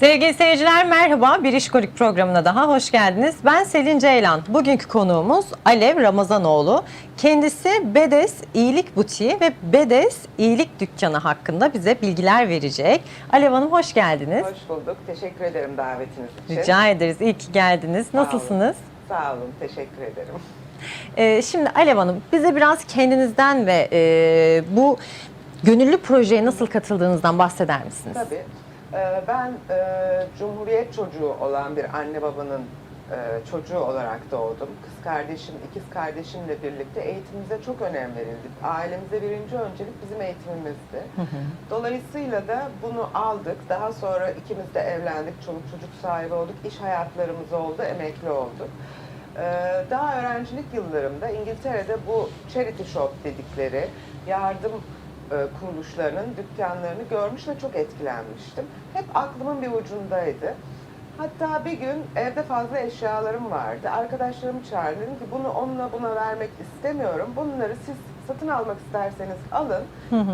Sevgili seyirciler merhaba. Bir İşkolik programına daha hoş geldiniz. Ben Selin Ceylan. Bugünkü konuğumuz Alev Ramazanoğlu. Kendisi Bedes İyilik Butiği ve Bedes İyilik Dükkanı hakkında bize bilgiler verecek. Alev Hanım hoş geldiniz. Hoş bulduk. Teşekkür ederim davetiniz için. Rica ederiz. İyi ki geldiniz. Sağ olun. Nasılsınız? Sağ olun. Teşekkür ederim. Ee, şimdi Alev Hanım bize biraz kendinizden ve e, bu gönüllü projeye nasıl katıldığınızdan bahseder misiniz? Tabii. Ee, Ben e, Cumhuriyet çocuğu olan bir anne babanın e, çocuğu olarak doğdum. Kız kardeşim, ikiz kardeşimle birlikte eğitimimize çok önem verildi. Ailemize birinci öncelik bizim eğitimimizdi. Dolayısıyla da bunu aldık. Daha sonra ikimiz de evlendik, çoluk çocuk sahibi olduk, iş hayatlarımız oldu, emekli olduk. Ee, Daha öğrencilik yıllarımda İngiltere'de bu charity shop dedikleri yardım kuruluşlarının dükkanlarını görmüş ve çok etkilenmiştim. Hep aklımın bir ucundaydı. Hatta bir gün evde fazla eşyalarım vardı. Arkadaşlarımı çağırdım. Dedim ki bunu onunla buna vermek istemiyorum. Bunları siz satın almak isterseniz alın.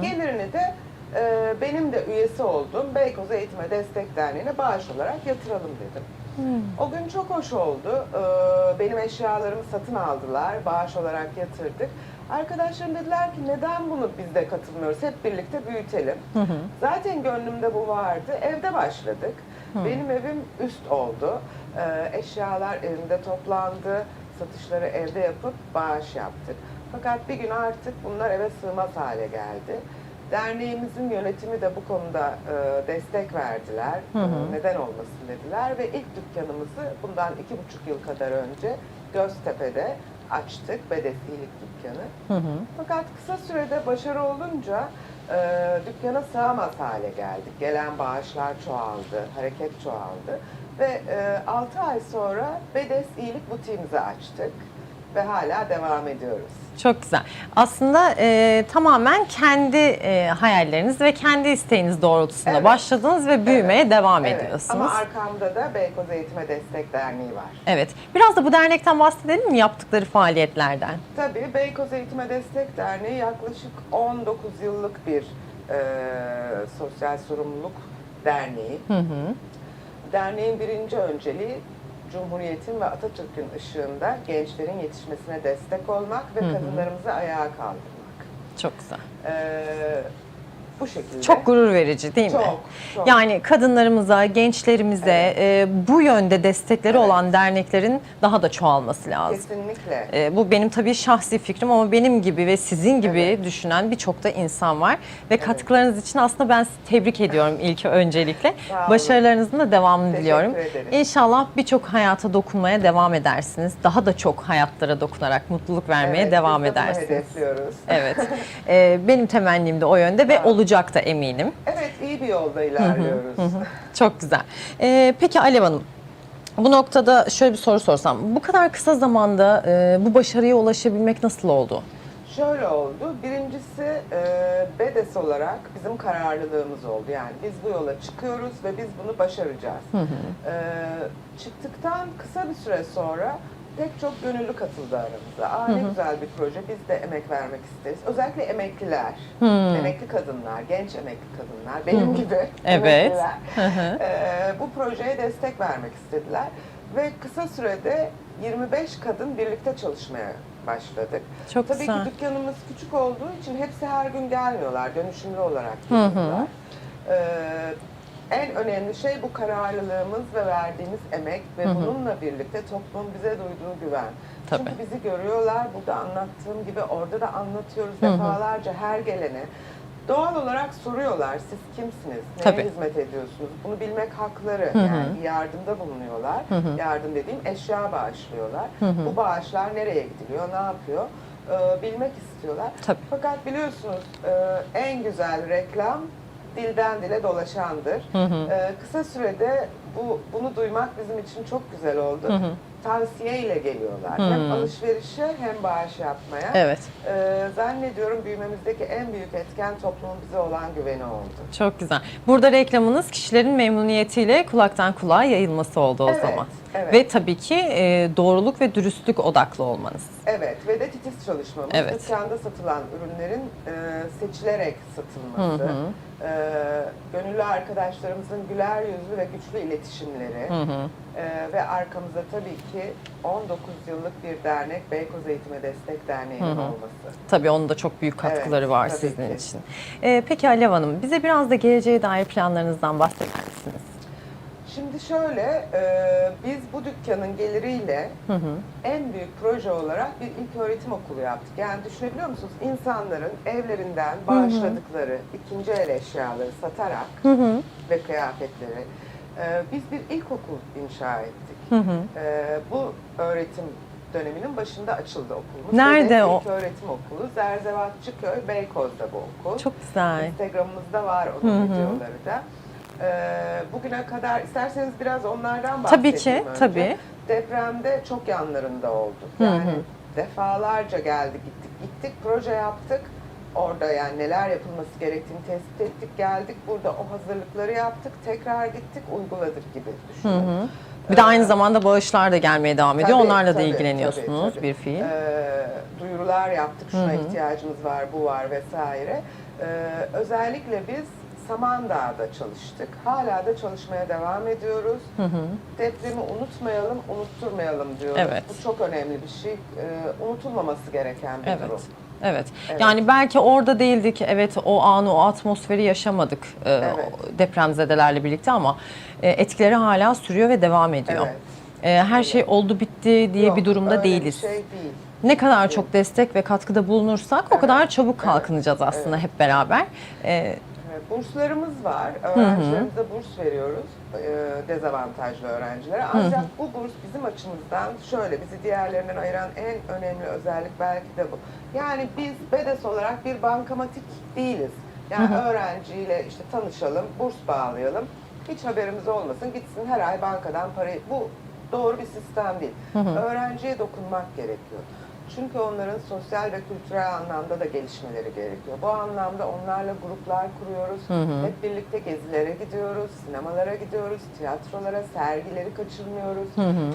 Gelirini de e, benim de üyesi olduğum Beykoz Eğitime Destek Derneği'ne bağış olarak yatıralım dedim. O gün çok hoş oldu. Ee, Benim eşyalarımı satın aldılar, bağış olarak yatırdık. Arkadaşlarım dediler ki neden bunu biz de katılmıyoruz, hep birlikte büyütelim. Zaten gönlümde bu vardı, evde başladık. Benim evim üst oldu. Ee, Eşyalar evimde toplandı, satışları evde yapıp bağış yaptık. Fakat bir gün artık bunlar eve sığmaz hale geldi. Derneğimizin yönetimi de bu konuda e, destek verdiler. E, Neden olmasın dediler ve ilk dükkanımızı bundan iki buçuk yıl kadar önce Göztepe'de açtık. Bedesilik dükkanı. Hı hı. Fakat kısa sürede başarı olunca e, dükkana sığamaz hale geldik. Gelen bağışlar çoğaldı, hareket çoğaldı. Ve e, 6 ay sonra Bedes İyilik Butiğimizi açtık ve hala devam ediyoruz. Çok güzel. Aslında e, tamamen kendi e, hayalleriniz ve kendi isteğiniz doğrultusunda Evet. başladınız ve büyümeye devam Evet, ediyorsunuz. Ama arkamda da Beykoz Eğitime Destek Derneği var. Evet. Biraz da bu dernekten bahsedelim mi yaptıkları faaliyetlerden? Tabii Beykoz Eğitime Destek Derneği yaklaşık 19 yıllık bir e, sosyal sorumluluk derneği. Hı hı. Derneğin birinci önceliği Cumhuriyet'in ve Atatürk'ün ışığında gençlerin yetişmesine destek olmak ve kadınlarımızı ayağa kaldırmak. Çok güzel. Ee, bu şekilde. Çok gurur verici değil mi? Çok, çok. Yani kadınlarımıza, gençlerimize e, bu yönde destekleri Evet. olan derneklerin daha da çoğalması lazım. Kesinlikle. E, bu benim tabii şahsi fikrim ama benim gibi ve sizin gibi Evet. düşünen birçok da insan var. Ve katkılarınız için aslında ben sizi tebrik ediyorum ilk öncelikle. Başarılarınızın da devamını Teşekkür diliyorum. ederim. İnşallah birçok hayata dokunmaya devam edersiniz. Daha da çok hayatlara dokunarak mutluluk vermeye Evet, devam edersiniz. hedefliyoruz. Evet. E, benim temennim de o yönde ve olun. Olacak da eminim. Evet, iyi bir yolda ilerliyoruz. Çok güzel. Ee, peki Alev Hanım, bu noktada şöyle bir soru sorsam. Bu kadar kısa zamanda e, bu başarıya ulaşabilmek nasıl oldu? Şöyle oldu. Birincisi e, BEDES olarak bizim kararlılığımız oldu. Yani biz bu yola çıkıyoruz ve biz bunu başaracağız. E, çıktıktan kısa bir süre sonra pek çok gönüllü katıldı aramıza. Aa ne güzel bir proje, biz de emek vermek isteriz. Özellikle emekliler, emekli kadınlar, genç emekli kadınlar, benim gibi Evet. emekliler e, bu projeye destek vermek istediler. Ve kısa sürede 25 kadın birlikte çalışmaya başladık. Çok Tabii güzel. ki dükkanımız küçük olduğu için hepsi her gün gelmiyorlar, dönüşümlü olarak geliyorlar. Ee, en önemli şey bu kararlılığımız ve verdiğimiz emek ve bununla birlikte toplumun bize duyduğu güven. Tabii. Çünkü bizi görüyorlar, burada anlattığım gibi orada da anlatıyoruz defalarca her gelene. Doğal olarak soruyorlar siz kimsiniz, neye Tabii. hizmet ediyorsunuz? Bunu bilmek hakları. Yani bir yardımda bulunuyorlar. Yardım dediğim eşya bağışlıyorlar. Bu bağışlar nereye gidiliyor, ne yapıyor? Ee, bilmek istiyorlar. Tabii. Fakat biliyorsunuz e, en güzel reklam dilden dile dolaşandır. Ee, kısa sürede bu bunu duymak bizim için çok güzel oldu. Tavsiye ile geliyorlar. Hem alışverişe hem bağış yapmaya. Evet, Ee, zannediyorum büyümemizdeki en büyük etken toplumun bize olan güveni oldu. çok güzel. Burada reklamınız kişilerin memnuniyetiyle kulaktan kulağa yayılması oldu o Evet. zaman. Evet. Ve tabii ki e, doğruluk ve dürüstlük odaklı olmanız. Evet ve de titiz çalışmamız. Evet. Dükkanda satılan ürünlerin e, seçilerek satılması. E, gönüllü arkadaşlarımızın güler yüzlü ve güçlü iletişimleri. Hı hı. E, ve arkamızda tabii ki 19 yıllık bir dernek Beykoz Eğitime Destek Derneği'nin Hı hı. olması. Tabii onun da çok büyük katkıları Evet, var tabii sizin ki. için. E, peki Alev Hanım, bize biraz da geleceğe dair planlarınızdan bahseder misiniz? Şimdi şöyle, e, biz bu dükkanın geliriyle Hı hı. en büyük proje olarak bir ilk öğretim okulu yaptık. Yani düşünebiliyor musunuz? İnsanların evlerinden bağışladıkları ikinci el eşyaları satarak Hı hı. ve kıyafetleri e, biz bir ilkokul inşa ettik. Hı hı. E, bu öğretim döneminin başında açıldı okulumuz. Nerede Bedes o? İlk öğretim okulu. Zerzevatçıköy, Beykoz'da bu okul. Çok güzel. Instagram'ımızda var onun Hı hı. videoları da. Ee, bugüne kadar isterseniz biraz onlardan Tabii bahsedeyim ki, önce. tabii. Depremde çok yanlarında olduk. Hı Yani hı. defalarca geldik gittik gittik proje yaptık. Orada yani neler yapılması gerektiğini tespit ettik geldik. Burada o hazırlıkları yaptık. Tekrar gittik uyguladık gibi Hı düşünün. hı. Bir de aynı zamanda bağışlar da gelmeye devam ediyor. Tabii, Onlarla da tabii, ilgileniyorsunuz tabii, tabii. bir fiil. Ee, duyurular yaptık, şuna Hı hı. ihtiyacımız var, bu var vesaire. Ee, özellikle biz Samandağ'da çalıştık. Hala da çalışmaya devam ediyoruz. Hı hı. Depremi unutmayalım, unutturmayalım diyoruz. Evet. Bu çok önemli bir şey. Ee, unutulmaması gereken bir Evet. durum. Evet. Evet. Yani belki orada değildik. Evet o anı, o atmosferi yaşamadık e, Evet. o depremzedelerle birlikte ama e, etkileri hala sürüyor ve devam ediyor. Evet. E, her şey oldu bitti diye Yok, bir durumda öyle değiliz. Şey değil. Ne kadar çok destek ve katkıda bulunursak o Evet, kadar çabuk evet, kalkınacağız aslında hep beraber. E, Evet, Burslarımız var. Öğrencilerimize burs veriyoruz. E, Dezavantajlı öğrencilere. Ancak bu burs bizim açımızdan şöyle bizi diğerlerinden ayıran en önemli özellik belki de bu. Yani biz BEDES olarak bir bankamatik değiliz. Yani öğrenciyle işte tanışalım, burs bağlayalım. Hiç haberimiz olmasın, gitsin her ay bankadan parayı... Bu doğru bir sistem değil. Öğrenciye dokunmak gerekiyor. Çünkü onların sosyal ve kültürel anlamda da gelişmeleri gerekiyor. Bu anlamda onlarla gruplar kuruyoruz. Hep birlikte gezilere gidiyoruz, sinemalara gidiyoruz, tiyatrolara, sergileri kaçırmıyoruz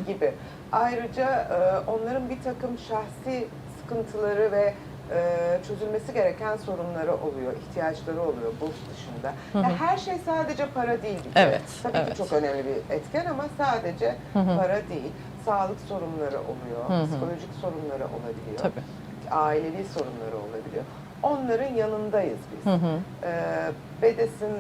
gibi. Ayrıca e, onların bir takım şahsi sıkıntıları ve e, çözülmesi gereken sorunları oluyor, ihtiyaçları oluyor burs dışında. Yani her şey sadece para değil. kere. Evet, Tabii evet. ki çok önemli bir etken ama sadece para değil. Sağlık sorunları oluyor, psikolojik sorunları olabiliyor, tabii. ailevi sorunları olabiliyor. Onların yanındayız biz. Ee, BEDES'in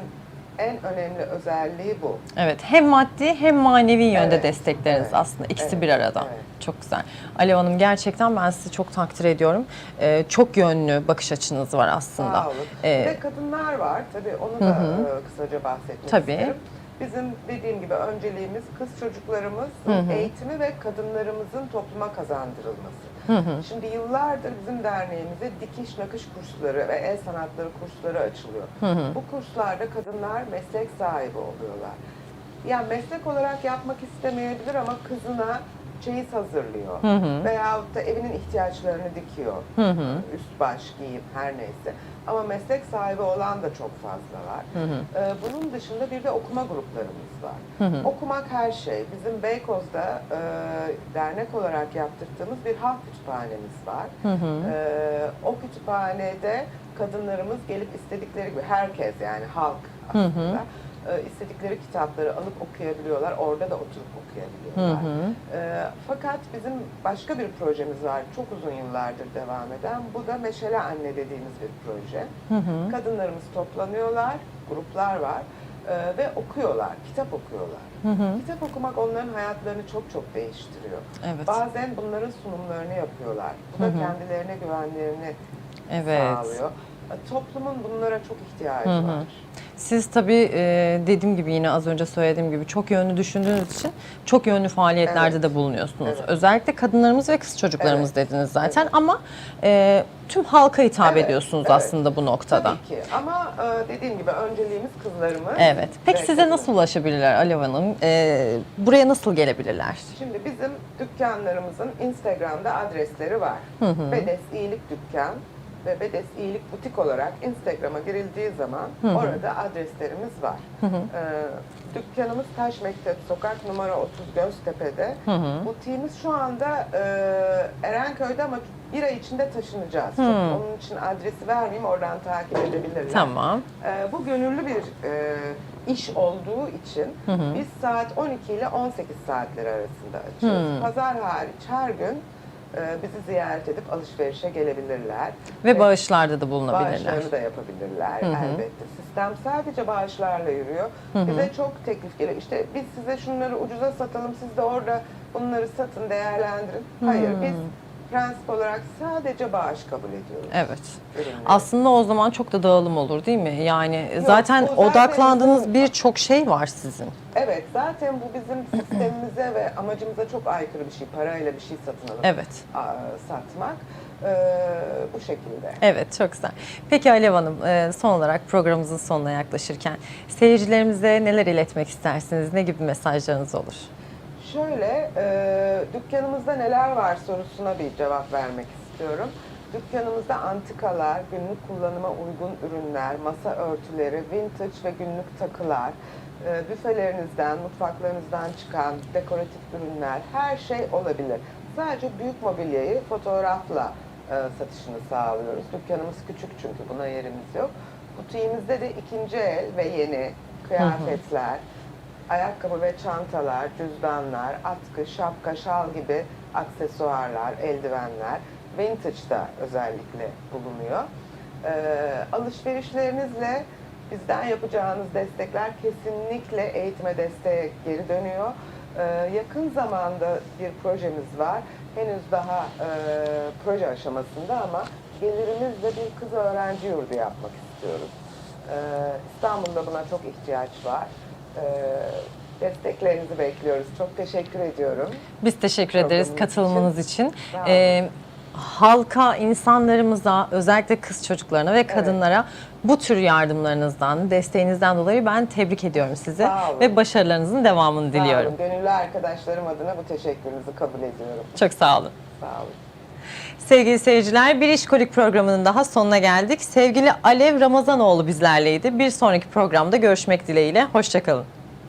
en önemli özelliği bu. Evet, hem maddi hem manevi yönde Evet, destekleriniz evet, aslında. İkisi evet, bir arada. evet. Çok güzel. Alev Hanım gerçekten ben sizi çok takdir ediyorum. Ee, çok yönlü bakış açınız var aslında. Sağ olun. Ee, de kadınlar var. Tabii onu da hı. e, kısaca bahsetmek Tabii. isterim. Bizim dediğim gibi önceliğimiz kız çocuklarımızın Hı hı. eğitimi ve kadınlarımızın topluma kazandırılması. Hı hı. Şimdi yıllardır bizim derneğimizde dikiş nakış kursları ve el sanatları kursları açılıyor. Hı hı. Bu kurslarda kadınlar meslek sahibi oluyorlar. Yani meslek olarak yapmak istemeyebilir ama kızına çeyiz hazırlıyor. Hı hı. Veyahut da evinin ihtiyaçlarını dikiyor. Hı hı. Üst baş giyim her neyse. Ama meslek sahibi olan da çok fazla var. Hı hı. Ee, bunun dışında bir de okuma gruplarımız var. Hı hı. Okumak her şey. Bizim Beykoz'da e, dernek olarak yaptırdığımız bir halk kütüphanemiz var. Hı hı. Ee, o kütüphanede kadınlarımız gelip istedikleri gibi herkes yani halk aslında e, istedikleri kitapları alıp okuyabiliyorlar. Orada da oturup okuyabiliyorlar. Hı hı. Ee, fakat bizim başka bir projemiz var. Çok uzun yıllardır devam eden. Bu da Meşale Anne dediğimiz bir proje. Hı hı. Kadınlarımız toplanıyorlar, gruplar var e, ve okuyorlar, kitap okuyorlar. Hı hı. Kitap okumak onların hayatlarını çok çok değiştiriyor. Evet. Bazen bunların sunumlarını yapıyorlar. Bu da Hı hı. kendilerine güvenlerini Evet. sağlıyor. E, Toplumun bunlara çok ihtiyacı Hı hı. var. Siz tabii e, dediğim gibi yine az önce söylediğim gibi çok yönlü düşündüğünüz için çok yönlü faaliyetlerde Evet. de bulunuyorsunuz. Evet. Özellikle kadınlarımız ve kız çocuklarımız dediniz zaten ama e, tüm halka hitap Evet, ediyorsunuz evet. aslında bu noktada. Tabii ki ama e, dediğim gibi önceliğimiz kızlarımız. Evet. Peki size kadın- nasıl ulaşabilirler Alev Hanım? E, buraya nasıl gelebilirler? Şimdi bizim dükkanlarımızın Instagram'da adresleri var. Bedes İyilik Dükkan ve Bedes İyilik Butik olarak Instagram'a girildiği zaman orada adreslerimiz var. Ee, dükkanımız Taş Mektep Sokak numara 30 Göztepe'de. Butiğimiz şu anda e, Erenköy'de ama bir ay içinde taşınacağız. Çok Onun için adresi vermeyeyim oradan takip edebilirler. Tamam. Ee, bu gönüllü bir e, iş olduğu için biz saat 12 ile 18 saatleri arasında açıyoruz. Pazar hariç her gün e, bizi ziyaret edip alışverişe gelebilirler. Ve bağışlarda da bulunabilirler. Bağışlarını da yapabilirler elbette. Sistem sadece bağışlarla yürüyor. Bize çok teklif geliyor. İşte biz size şunları ucuza satalım, siz de orada bunları satın, değerlendirin. Hayır, biz prensip olarak sadece bağış kabul ediyoruz. Evet. ürünleri. Aslında o zaman çok da dağılım olur değil mi? Yani zaten o zaten odaklandığınız birçok şey var sizin. Evet, zaten bu bizim sistemimize ve amacımıza çok aykırı bir şey. Parayla bir şey satın alıp Evet. satmak. Ee, bu şekilde. Evet çok güzel. Peki Alev Hanım e, son olarak programımızın sonuna yaklaşırken seyircilerimize neler iletmek istersiniz? Ne gibi mesajlarınız olur? Şöyle, e, dükkanımızda neler var sorusuna bir cevap vermek istiyorum. Dükkanımızda antikalar, günlük kullanıma uygun ürünler, masa örtüleri, vintage ve günlük takılar, e, büfelerinizden, mutfaklarınızdan çıkan dekoratif ürünler, her şey olabilir. Sadece büyük mobilyayı fotoğrafla e, satışını sağlıyoruz. Dükkanımız küçük çünkü buna yerimiz yok. Butiğimizde de ikinci el ve yeni kıyafetler, ayakkabı ve çantalar, cüzdanlar, atkı, şapka, şal gibi aksesuarlar, eldivenler, vintage'da özellikle bulunuyor. Ee, alışverişlerinizle bizden yapacağınız destekler kesinlikle eğitime desteğe geri dönüyor. Ee, yakın zamanda bir projemiz var. Henüz daha e, proje aşamasında ama gelirimizle bir kız öğrenci yurdu yapmak istiyoruz. Ee, İstanbul'da buna çok ihtiyaç var. Ee, desteklerinizi bekliyoruz. Çok teşekkür ediyorum. Biz teşekkür ederiz katılımınız için. Olun. Ee, halka, insanlarımıza, özellikle kız çocuklarına ve kadınlara bu tür yardımlarınızdan, desteğinizden dolayı ben tebrik ediyorum sizi Sağ olun. ve başarılarınızın devamını Sağ diliyorum. olun. Gönüllü arkadaşlarım adına bu teşekkürünüzü kabul ediyorum. Çok sağ olun. Sağ olun. Sevgili seyirciler, bir işkolik programının daha sonuna geldik. Sevgili Alev Ramazanoğlu bizlerleydi. Bir sonraki programda görüşmek dileğiyle. Hoşçakalın.